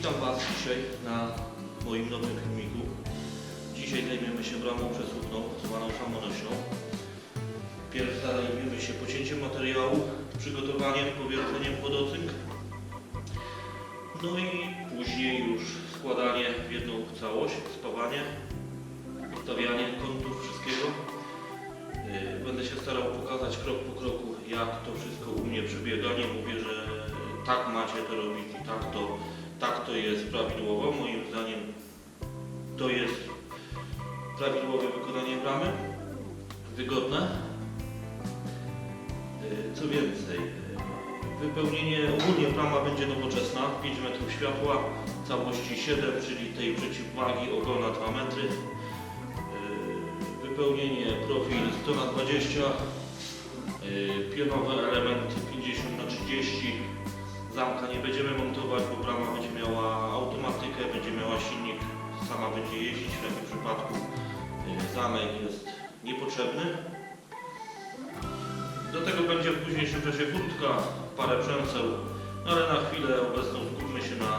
Witam Was dzisiaj na moim nowym filmiku. Dzisiaj zajmiemy się bramą przesłudną, zwaną samonośną. Pierw zajmiemy się pocięciem materiału, przygotowaniem, powierceniem pod ocynk. No i później już składanie w jedną całość, spawanie, ustawianie kątów wszystkiego. Yy, Będę się starał pokazać krok po kroku, jak to wszystko u mnie przebiega. Nie mówię, że tak macie to robić i tak to, tak to jest prawidłowo. Moim zdaniem to jest prawidłowe wykonanie bramy, wygodne. Yy, Co więcej, yy, wypełnienie, ogólnie brama będzie nowoczesna, 5 metrów światła, całości 7, czyli tej przeciwwagi ogona 2 metry. Yy, Wypełnienie profil 100 na 20 yy, pionowe elementy 50 na 30 zamka nie będziemy montować, bo brama będzie miała automatykę, będzie miała silnik, sama będzie jeździć, w takim przypadku yy, zamek jest niepotrzebny. Do tego będzie w późniejszym czasie furtka, parę przęseł, no ale na chwilę obecną skupmy się na,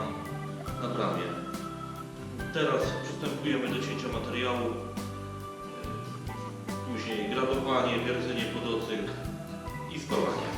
na bramie. Teraz przystępujemy do cięcia materiału, yy, później gradowanie, wiercenie pod ocynk i spawanie.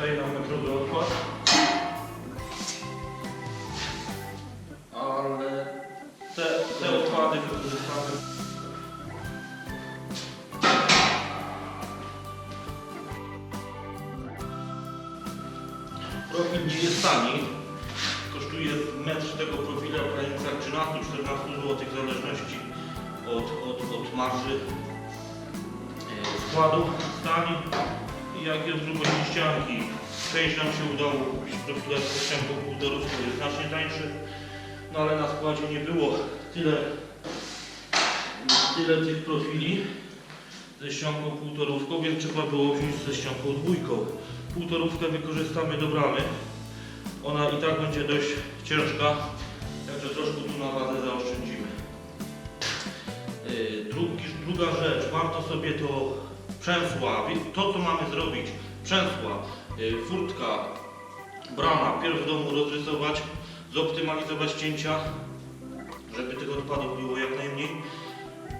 Zostaje nam metrowy odkład. Ale te, te odkłady wykorzystamy. Profil nie jest tani. Kosztuje metr tego profila w granicach 13-14 zł w zależności od, od, od marży e, składu stali i jak jest długość ścianki. Część nam się udało kupić profile z ścianką półtorowską, jest znacznie tańszy, no ale na składzie nie było tyle, tyle tych profili ze ścianką półtorówką, więc trzeba było wziąć ze ścianką dwójką. Półtorówkę wykorzystamy do bramy. Ona i tak będzie dość ciężka, także troszkę tu na wadze zaoszczędzimy. Yy, Drugi, druga rzecz, warto sobie to przęsła, wi- to co mamy zrobić, przęsła, yy, furtka, brama, pierw w domu rozrysować, zoptymalizować cięcia, żeby tych odpadów było jak najmniej.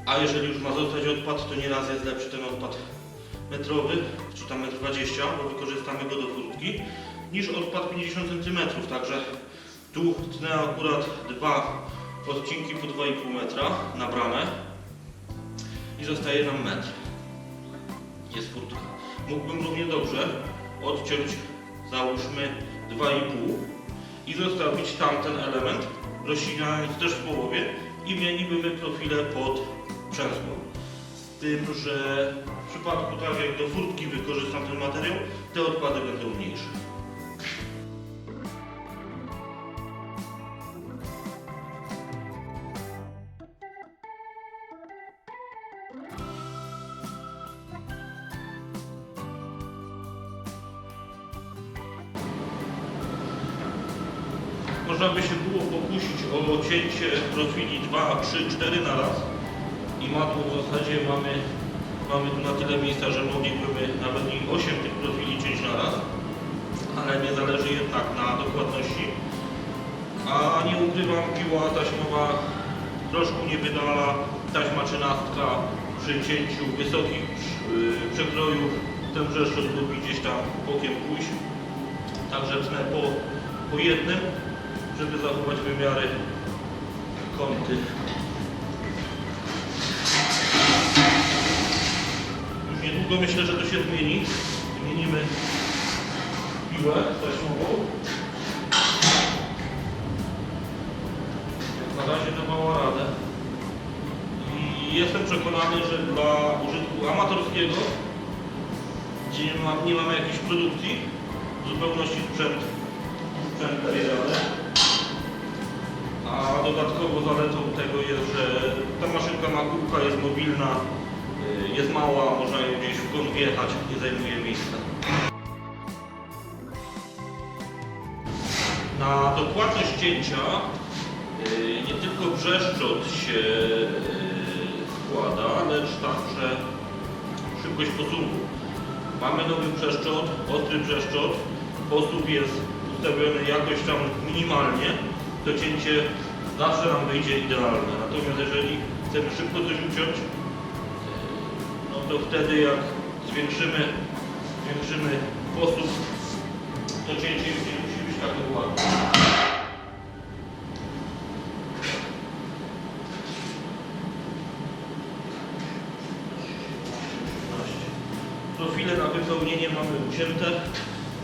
A jeżeli już ma zostać odpad, to nieraz jest lepszy ten odpad metrowy, czy tam metr 20, bo wykorzystamy go do furtki, niż odpad 50 cm. Także tu tnę akurat dwa odcinki po 2,5 metra na bramę i zostaje nam metr. Jest furtka. Mógłbym równie dobrze odciąć, załóżmy 2,5 i zostawić tamten element, rozcinając też w połowie i mielibyśmy profile pod przęsło. Z tym, że w przypadku tak jak do furtki wykorzystam ten materiał, te odpady będą mniejsze. Cięcie profili 2, 3, 4 na raz i matło w zasadzie mamy, mamy tu na tyle miejsca, że moglibyśmy nawet i 8 tych profili cięć na raz, ale nie zależy jednak na dokładności. A nie ukrywam, piła taśmowa troszkę nie wydala, taśma trzynastka przy cięciu wysokich yy, przekrojów ten brzeszczot lubi gdzieś tam bokiem pójść. Także tnę po, po jednym, żeby zachować wymiary kąty. Już niedługo myślę, że to się zmieni. Zmienimy piłę taśmową. Na razie dawała radę. I jestem przekonany, że dla użytku amatorskiego, gdzie nie, ma, nie mamy jakiejś produkcji, w zupełności sprzęt, sprzęt daje radę. A dodatkowo zaletą tego jest, że ta maszynka ma kółka, jest mobilna, y, jest mała, można ją gdzieś w kąt wjechać, nie zajmuje miejsca. Na dokładność cięcia y, nie tylko brzeszczot się y, składa, lecz także szybkość posuwu. Mamy nowy brzeszczot, ostry brzeszczot. Posób jest ustawiony jakoś tam minimalnie. To cięcie zawsze nam wyjdzie idealne. Natomiast jeżeli chcemy szybko coś uciąć, y, no to wtedy jak zwiększymy, zwiększymy posób, to cięcie już nie musi być tak dokładne. Profile na wypełnienie mamy ucięte,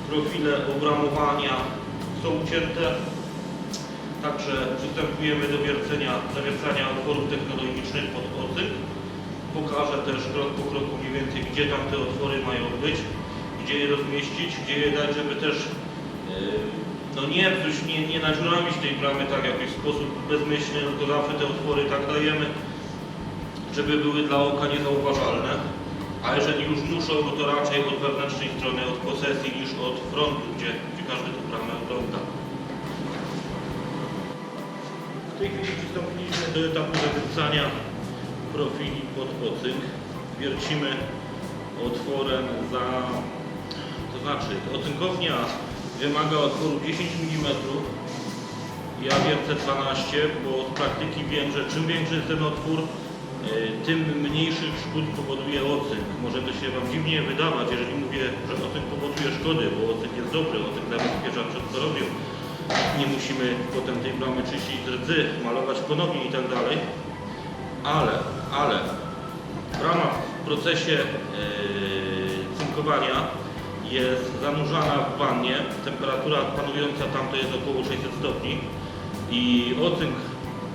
profile obramowania są ucięte. Także przystępujemy do wiercenia, zawiercania otworów technologicznych pod ocyk. Pokażę też krok po kroku mniej więcej, gdzie tam te otwory mają być, gdzie je rozmieścić, gdzie je dać, żeby też yy, no nie nie, nie nadziuramić tej bramy tak w jakiś sposób bezmyślny, tylko zawsze te otwory tak dajemy, żeby były dla oka niezauważalne. A jeżeli już muszą, no to raczej od wewnętrznej strony, od posesji niż od frontu, gdzie, gdzie każdy tę bramę ogląda. W tej chwili przystąpiliśmy do etapu zawiercania profili pod ocynk. Wiercimy otworem za... To znaczy, ocynkownia wymaga otworu 10 mm. Ja wiercę 12, bo z praktyki wiem, że czym większy jest ten otwór, e, tym mniejszych szkód powoduje ocynk. Może to się Wam dziwnie wydawać, jeżeli mówię, że ocynk powoduje szkody, bo ocynk jest dobry, ocynk zabezpiecza przed korozją. Nie musimy potem tej bramy czyścić rdzy, malować ponownie i tak dalej. Ale, ale brama w procesie e, cynkowania jest zanurzana w wannie. Temperatura panująca tam to jest około 600 stopni i ocynk,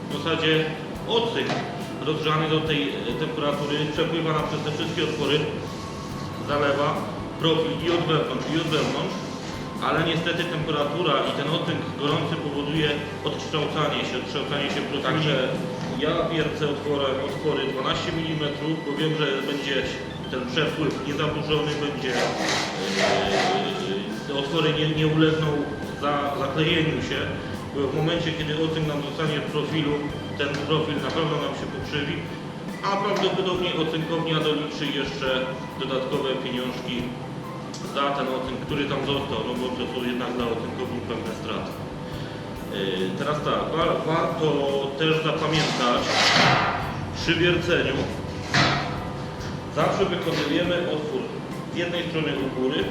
w zasadzie ocynk rozgrzany do tej e, temperatury przepływa nam przez te wszystkie otwory, zalewa profil i od wewnątrz i od wewnątrz, ale niestety temperatura i ten ocynk gorący powoduje odkształcanie się, odkształcanie się profili. Także ja wiercę otworem, otwory 12 mm, bo wiem, że będzie ten przepływ niezaburzony, będzie e, te otwory nie, nie ulegną za, zaklejeniu się, bo w momencie, kiedy ocynk nam zostanie w profilu, ten profil na pewno nam się pokrzywi, a prawdopodobnie ocynkownia doliczy jeszcze dodatkowe pieniążki za ten ocynk, który tam został, no bo to są jednak dla ocynkowni pewne straty. Yy, Teraz tak, wa- warto też zapamiętać przy wierceniu zawsze wykonujemy otwór z jednej strony u góry,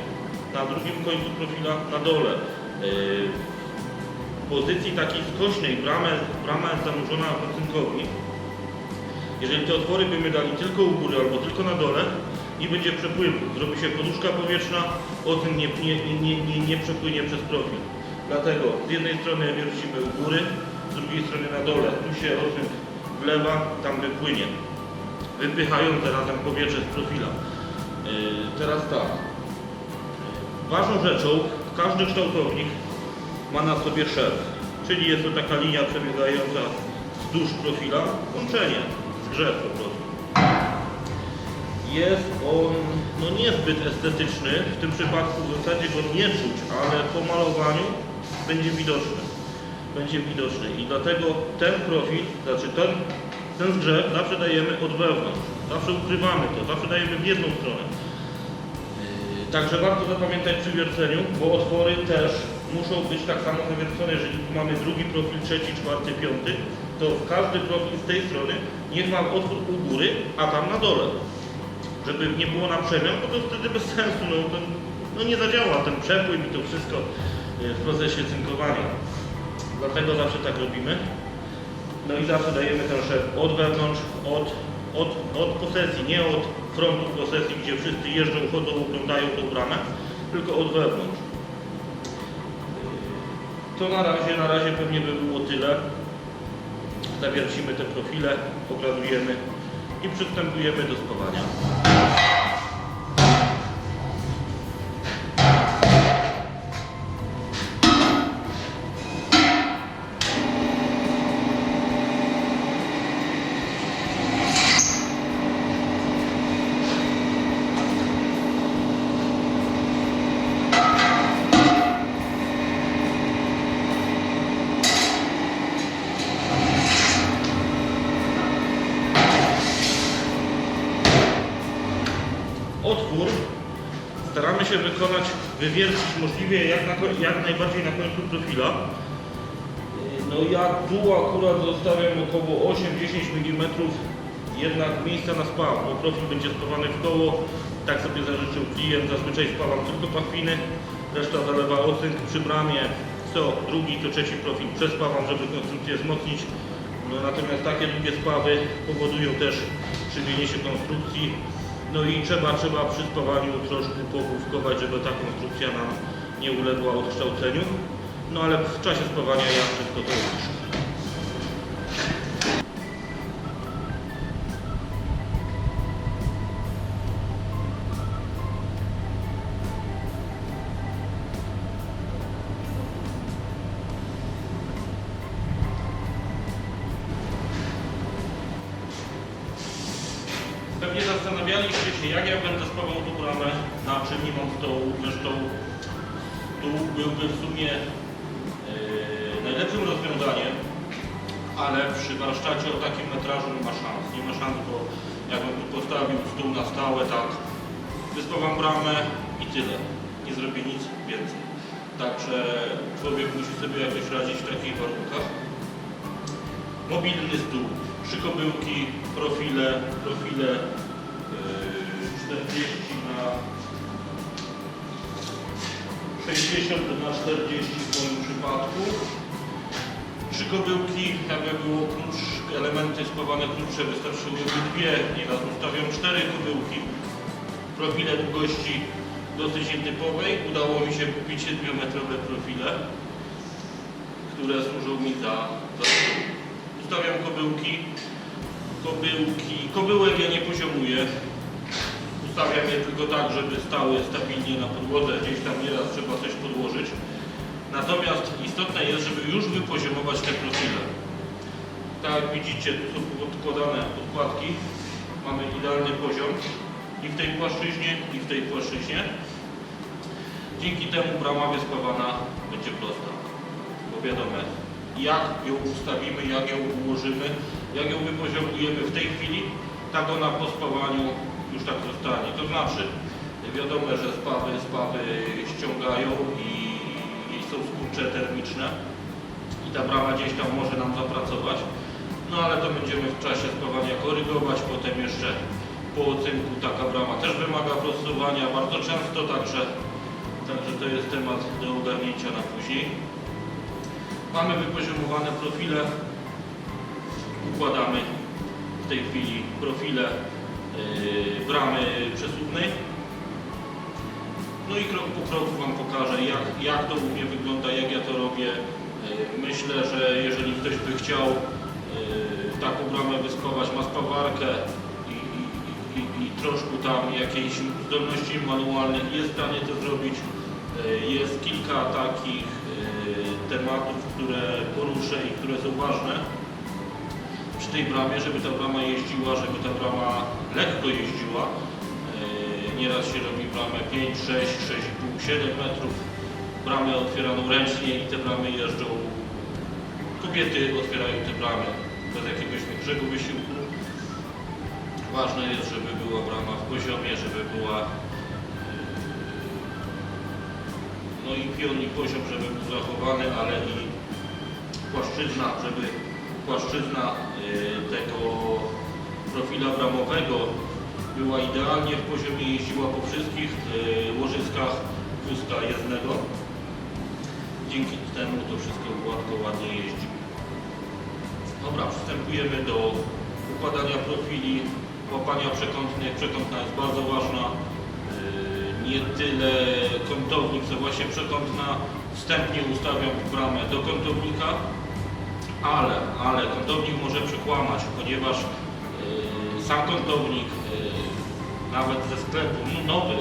na drugim końcu profila na dole. Yy, W pozycji takiej skośnej brama, brama jest zanurzona w. Jeżeli te otwory byśmy dali tylko u góry albo tylko na dole, nie będzie przepływu. Zrobi się poduszka powietrzna, ocynk nie, nie, nie, nie, nie przepłynie przez profil. Dlatego z jednej strony wiercimy u góry, z drugiej strony na dole. Tu się ocynk wlewa, tam wypłynie. Wypychając razem powietrze z profila. Yy, teraz tak. Ważną rzeczą, każdy kształtownik ma na sobie szef, czyli jest to taka linia przebiegająca wzdłuż profila, łączenie, zgrzew po prostu. Jest on no niezbyt estetyczny, w tym przypadku w zasadzie go nie czuć, ale po malowaniu będzie widoczny. Będzie widoczny i dlatego ten profil, znaczy ten, ten zgrzew zawsze dajemy od wewnątrz, zawsze ukrywamy to, zawsze dajemy w jedną stronę. Yy, Także warto zapamiętać przy wierceniu, bo otwory też muszą być tak samo zawiercone. Jeżeli mamy drugi profil, trzeci, czwarty, piąty, to każdy profil z tej strony niech ma otwór u góry, a tam na dole. Żeby nie było na przemian, bo to wtedy bez sensu, no, to, no nie zadziała ten przepływ i to wszystko yy, w procesie cynkowania. Dlatego zawsze tak robimy. No i zawsze dajemy ten szef od wewnątrz, od, od, od posesji, nie od frontu posesji, gdzie wszyscy jeżdżą, chodzą, oglądają tą bramę, tylko od wewnątrz. To na razie, na razie pewnie by było tyle. Zawiercimy te profile, pogradujemy i przystępujemy do spawania. Otwór staramy się wykonać, wywiercić możliwie jak, na, jak najbardziej na końcu profila. No ja tu akurat zostawiam około 8-10 mm jednak miejsca na spaw, bo profil będzie spawany w koło. Tak sobie zażyczył klient, zazwyczaj spawam tylko pachwiny, reszta zalewa osynk przy bramie. Co drugi, to trzeci profil przespawam, żeby konstrukcję wzmocnić. No, natomiast takie długie spawy powodują też krzywienie się konstrukcji. No i trzeba, trzeba przy spawaniu troszkę pogłówkować, żeby ta konstrukcja nam nie uległa odkształceniu. No ale w czasie spawania ja wszystko to opiszę. Pewnie zastanawialiście się, jak ja będę spawał tą bramę, na czym nie mam stołu. Zresztą stół byłby w sumie yy, najlepszym rozwiązaniem, ale przy warsztacie o takim metrażu nie ma szans. Nie ma szans, bo jakbym tu postawił stół na stałe, tak, wyspawam bramę i tyle. Nie zrobię nic więcej. Także człowiek musi sobie jakoś radzić w takich warunkach mobilny stół, trzy kobyłki, profile, profile 40 na 60 na 40 w moim przypadku. Trzy kobyłki, jakby było klucz, elementy spawane krótsze wystarczyłyby dwie, nieraz ustawiam cztery kobyłki. Profile długości dosyć nietypowej. Udało mi się kupić 7-metrowe profile, które służą mi za, za. Ustawiam kobyłki. Kobyłki. Kobyłek ja nie poziomuję. Ustawiam je tylko tak, żeby stały stabilnie na podłodze. Gdzieś tam nieraz trzeba coś podłożyć. Natomiast istotne jest, żeby już wypoziomować te profile. Tak jak widzicie, tu są podkładane podkładki. Mamy idealny poziom i w tej płaszczyźnie, i w tej płaszczyźnie. Dzięki temu brama wyspawana będzie prosta. Bo wiadomo, jak ją ustawimy, jak ją ułożymy, jak ją wypoziomujemy w tej chwili, tak ona po spawaniu już tak zostanie. To znaczy, wiadomo, że spawy, spawy ściągają i, i są skurcze termiczne i ta brama gdzieś tam może nam zapracować. No ale to będziemy w czasie spawania korygować, potem jeszcze po ocynku taka brama też wymaga prostowania bardzo często, także, także to jest temat do ogarnięcia na później. Mamy wypoziomowane profile. Układamy w tej chwili profile bramy przesuwnej. No i krok po kroku Wam pokażę, jak, jak to u mnie wygląda, jak ja to robię. Yy, Myślę, że jeżeli ktoś by chciał yy, taką bramę wyspawać, ma spawarkę i, i, i, i troszkę tam jakiejś zdolności manualnych, jest w stanie to zrobić. Jest kilka takich tematów, które poruszę i które są ważne przy tej bramie, żeby ta brama jeździła, żeby ta brama lekko jeździła. Yy, Nieraz się robi bramę 5, 6, 6,5, 7 metrów. Bramę otwieraną ręcznie i te bramy jeżdżą. Kobiety otwierają te bramy bez jakiegoś większego wysiłku. Ważne jest, żeby była brama w poziomie, żeby była no i pion i poziom, żeby był zachowany, ale i płaszczyzna, żeby płaszczyzna y, tego profila bramowego była idealnie w poziomie, jeździła po wszystkich y, łożyskach wózka jezdnego. dzięki temu to wszystko gładko, ładnie jeździ. Dobra, przystępujemy do układania profili, łapania przekątnych. Przekątna jest bardzo ważna. Yy, Nie tyle kątownik, co właśnie przekątna. Wstępnie ustawiam bramę do kątownika, ale, ale kątownik może przekłamać, ponieważ yy, sam kątownik, yy, nawet ze sklepu, no, nowy,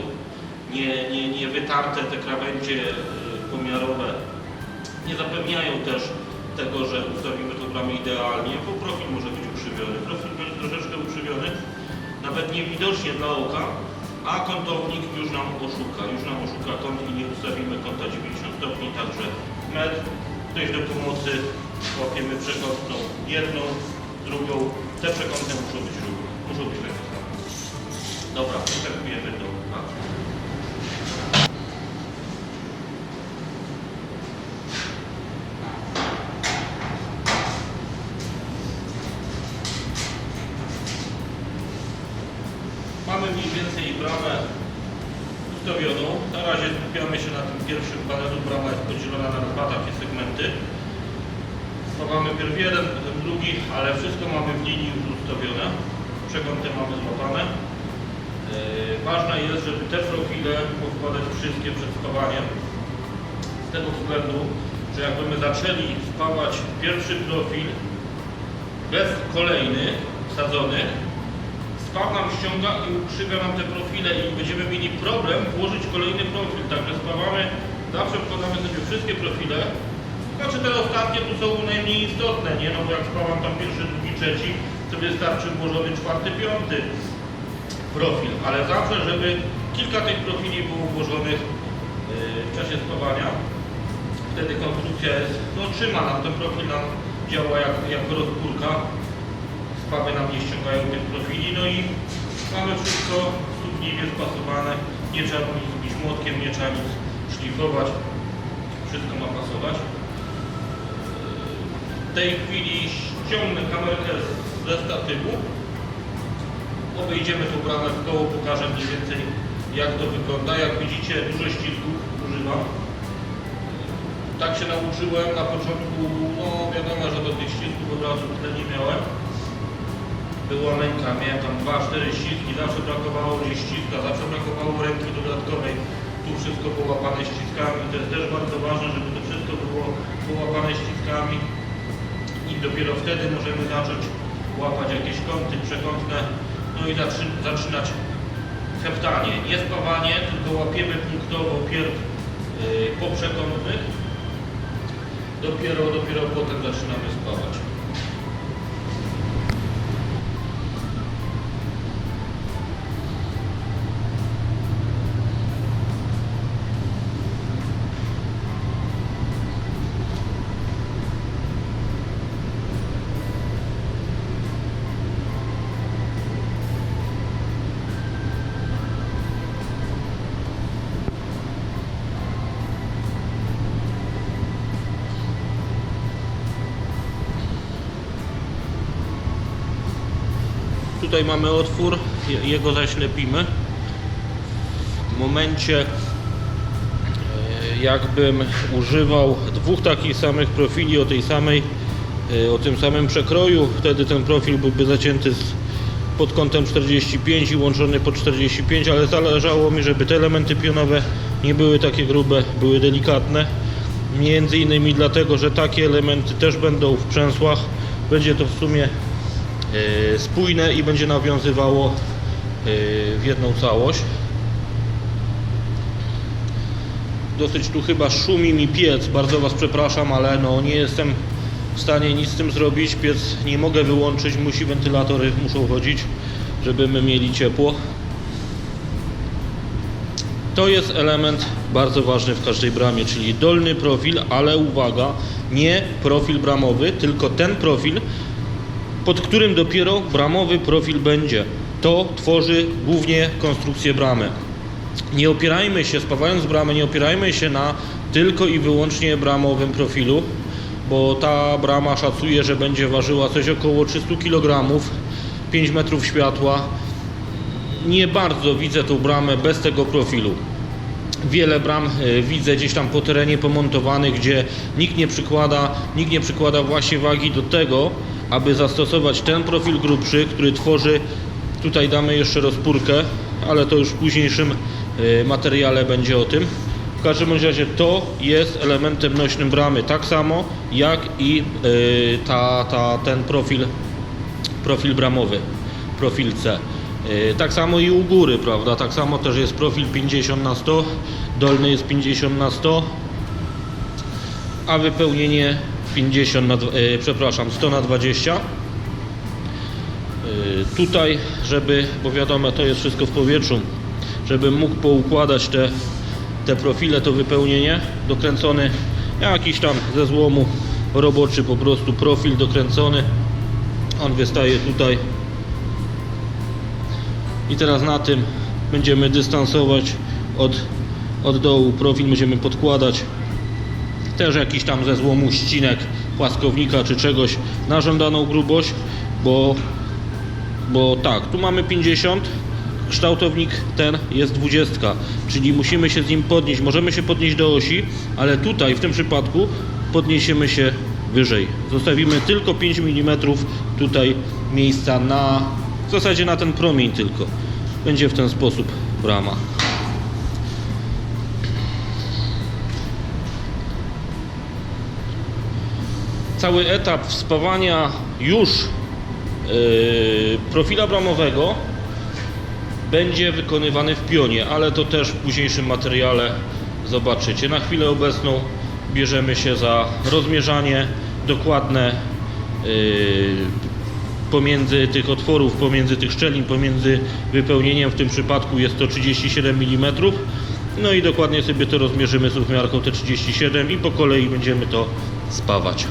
nie, nie, nie wytarte te krawędzie yy, pomiarowe, nie zapewniają też tego, że ustawimy tą bramę idealnie, bo profil może być ukrzywiony. Profil będzie troszeczkę ukrzywiony, nawet niewidocznie dla oka, a kątownik już nam oszuka, już nam oszuka kąt i nie ustawimy kąta 90 stopni, także metr, ktoś do pomocy, łapiemy przekątną jedną, drugą, te przekątne muszą być równe, muszą być same. Dobra, przystępujemy do pracy. Mamy mniej więcej bramę ustawioną. Na razie skupiamy się na tym pierwszym panelu. Brama jest podzielona na dwa takie segmenty. Spawamy pierw jeden, potem drugi, ale wszystko mamy w linii już ustawione. Przekąty mamy złapane. Yy, ważne jest, żeby te profile powkładać wszystkie przed spawaniem. Z tego względu, że jakbyśmy zaczęli spawać pierwszy profil bez kolejny wsadzonych, spaw nam ściąga i ukrzywia nam te profile i będziemy mieli problem włożyć kolejny profil. Także spawamy, zawsze wkładamy sobie wszystkie profile. Znaczy te ostatnie tu są najmniej istotne, nie? No bo jak spawam tam pierwszy, drugi, trzeci, to wystarczy włożony czwarty, piąty profil. Ale zawsze, żeby kilka tych profili było włożonych yy, w czasie spawania. Wtedy konstrukcja jest, no trzyma nam ten profil, nam działa jak, jak rozpórka spawy nam nie ściągają tych profili, no i mamy wszystko studniwie spasowane, nie trzeba nic zrobić młotkiem, nie trzeba nic szlifować, wszystko ma pasować. Tej chwili ściągnę kamerkę ze statywu, obejdziemy tą bramę w koło, pokażę mniej więcej jak to wygląda. Jak widzicie dużo ścisków używam. Tak się nauczyłem na początku, no wiadomo, że do tych ścisków od razu tyle nie miałem była męka, miałem tam 2-4 ściski, zawsze brakowało gdzieś ściska, zawsze brakowało ręki dodatkowej. Tu wszystko połapane ściskami, to jest też bardzo ważne, żeby to wszystko było połapane ściskami i dopiero wtedy możemy zacząć łapać jakieś kąty przekątne, no i zaczy- zaczynać heptanie. Nie spawanie, tylko łapiemy punktowo pierw yy, po przekątnych, dopiero, dopiero potem zaczynamy spawać. Tutaj mamy otwór, je- jego zaś lepimy. W momencie e, jakbym używał dwóch takich samych profili o tej samej, e, o tym samym przekroju, wtedy ten profil byłby zacięty z, pod kątem 45 i łączony po 45, ale zależało mi, żeby te elementy pionowe nie były takie grube, były delikatne. Między innymi dlatego, że takie elementy też będą w przęsłach. Będzie to w sumie spójne i będzie nawiązywało e, w jedną całość. Dosyć tu chyba szumi mi piec, bardzo Was przepraszam, ale no nie jestem w stanie nic z tym zrobić. Piec nie mogę wyłączyć, musi wentylatory muszą chodzić, żeby my mieli ciepło. To jest element bardzo ważny w każdej bramie, czyli dolny profil, ale uwaga, nie profil bramowy, tylko ten profil, pod którym dopiero bramowy profil będzie. To tworzy głównie konstrukcję bramy. Nie opierajmy się, spawając bramę, nie opierajmy się na tylko i wyłącznie bramowym profilu, bo ta brama szacuje, że będzie ważyła coś około 300 kg, 5 metrów światła. Nie bardzo widzę tą bramę bez tego profilu. wiele bram e, widzę gdzieś tam po terenie pomontowanych, gdzie nikt nie przykłada, nikt nie przykłada właśnie wagi do tego, aby zastosować ten profil grubszy, który tworzy, tutaj damy jeszcze rozpórkę, ale to już w późniejszym e, materiale będzie o tym. W każdym razie to jest elementem nośnym bramy, tak samo jak i e, ta, ta, ten profil, profil bramowy, profil C. Yy, Tak samo i u góry, prawda? Tak samo też jest profil 50 na 100, dolny jest 50 na 100, a wypełnienie 50 na, yy, przepraszam, 100 na 20. Yy, Tutaj, żeby, bo wiadomo, to jest wszystko w powietrzu, żebym mógł poukładać te, te profile, to wypełnienie, dokręcony jakiś tam ze złomu roboczy po prostu profil dokręcony. On wystaje tutaj i teraz na tym będziemy dystansować od, od dołu profil, będziemy podkładać też jakiś tam ze złomu ścinek płaskownika czy czegoś na żądaną grubość, bo, bo tak, tu mamy 50, kształtownik ten jest 20, czyli musimy się z nim podnieść, możemy się podnieść do osi, ale tutaj w tym przypadku podniesiemy się wyżej. Zostawimy tylko 5 mm tutaj miejsca na, w zasadzie na ten promień tylko. Będzie w ten sposób brama. Cały etap spawania już yy, profila bramowego będzie wykonywany w pionie, ale to też w późniejszym materiale zobaczycie. Na chwilę obecną bierzemy się za rozmierzanie dokładne yy, pomiędzy tych otworów, pomiędzy tych szczelin, pomiędzy wypełnieniem, w tym przypadku jest to 37 mm. No i dokładnie sobie to rozmierzymy z miarką T37 i po kolei będziemy to spawać.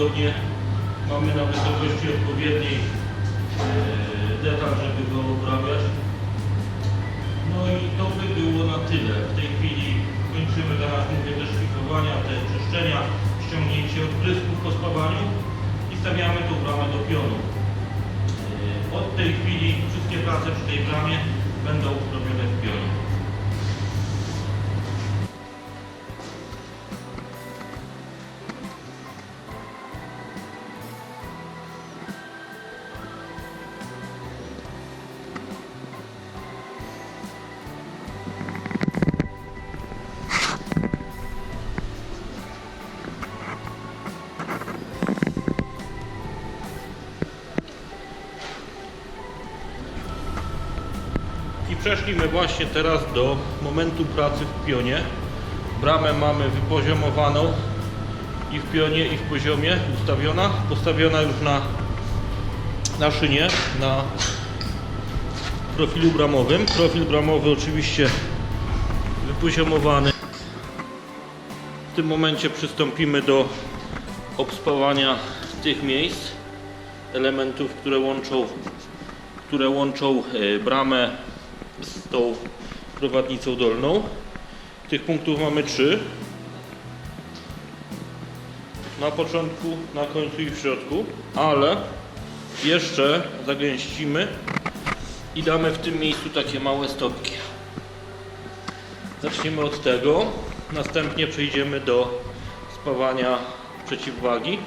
Wygodnie. Mamy na wysokości odpowiedniej e, detal, żeby go obrabiać. No i to by było na tyle. W tej chwili kończymy teraz mówię te szlifowania, te czyszczenia, ściągnięcie odprysków po spawaniu i stawiamy tą bramę do pionu. Yy, Od tej chwili wszystkie prace przy tej bramie będą robione w pionie. Przeszliśmy właśnie teraz do momentu pracy w pionie. Bramę mamy wypoziomowaną i w pionie i w poziomie ustawiona. Postawiona już na, na szynie, na profilu bramowym. Profil bramowy oczywiście wypoziomowany. W tym momencie przystąpimy do obspawania tych miejsc, elementów, które łączą, które łączą e, bramę z tą prowadnicą dolną. Tych punktów mamy trzy. Na początku, na końcu i w środku, ale jeszcze zagęścimy i damy w tym miejscu takie małe stopki. Zaczniemy od tego, następnie przejdziemy do spawania przeciwwagi,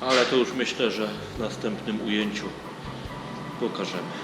ale to już myślę, że w następnym ujęciu pokażemy.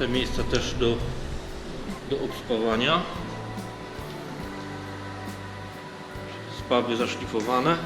Te miejsca też do, do obspawania. Spawy zaszlifowane.